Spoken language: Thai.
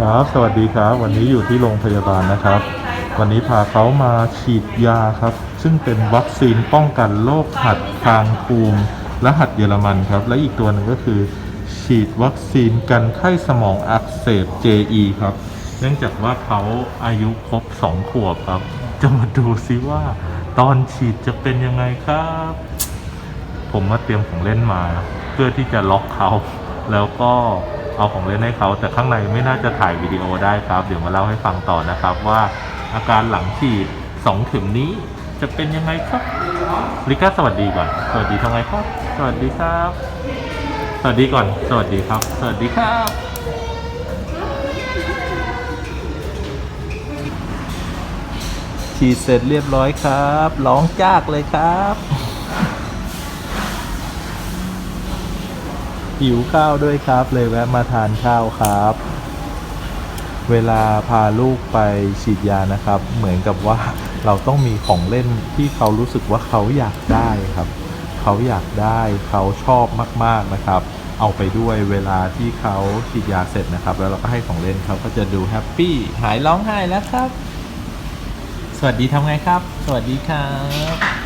ครับ สวัสดีครับ วันนี้อยู่ที่โรงพยาบาลนะครับ วันนี้พาเขามาฉีดยาครับ ซึ่งเป็นวัคซีนป้องกันโรคหัดทางภูมิและหัดเยอรมันครับ และอีกตัวหนึ่งก็คือ ฉีดวัคซีนกันไข้สมองอักเสบ JE ครับ เนื่องจากว่าเขาอายุครบ 2 ขวบครับ จะมาดูซิว่า ตอนฉีดจะเป็นยังไงครับ ผมมาเตรียมของเล่นมา เพื่อที่จะล็อกเขาแล้วก็ เอาของเล่นให้เขา แต่ข้างในไม่น่าจะถ่ายวิดีโอได้ครับ เดี๋ยวมาเล่าให้ฟังต่อนะครับว่าอาการหลังฉีดสองเข็มนี้จะเป็นยังไงครับลิก้าสวัสดีก่อน สวัสดีทำไงครับ สวัสดีครับ สวัสดีก่อน สวัสดีครับ สวัสดีครับฉีดเสร็จเรียบร้อยครับ ร้องจากเลยครับ หิวข้าวด้วยครับ เลยแวะมาทานข้าวครับ เวลาพาลูกไปฉีดยานะครับ เหมือนกับว่าเราต้องมีของเล่นที่เขารู้สึกว่าเขาอยากได้ครับ เขาอยากได้เขาชอบมาก ๆนะครับ เอาไปด้วยเวลาที่เขาฉีดยาเสร็จนะครับ แล้วเราก็ให้ของเล่นเขาก็จะดูแฮปปี้หายร้องไห้แล้วครับ สวัสดีทำไงครับ สวัสดีครับ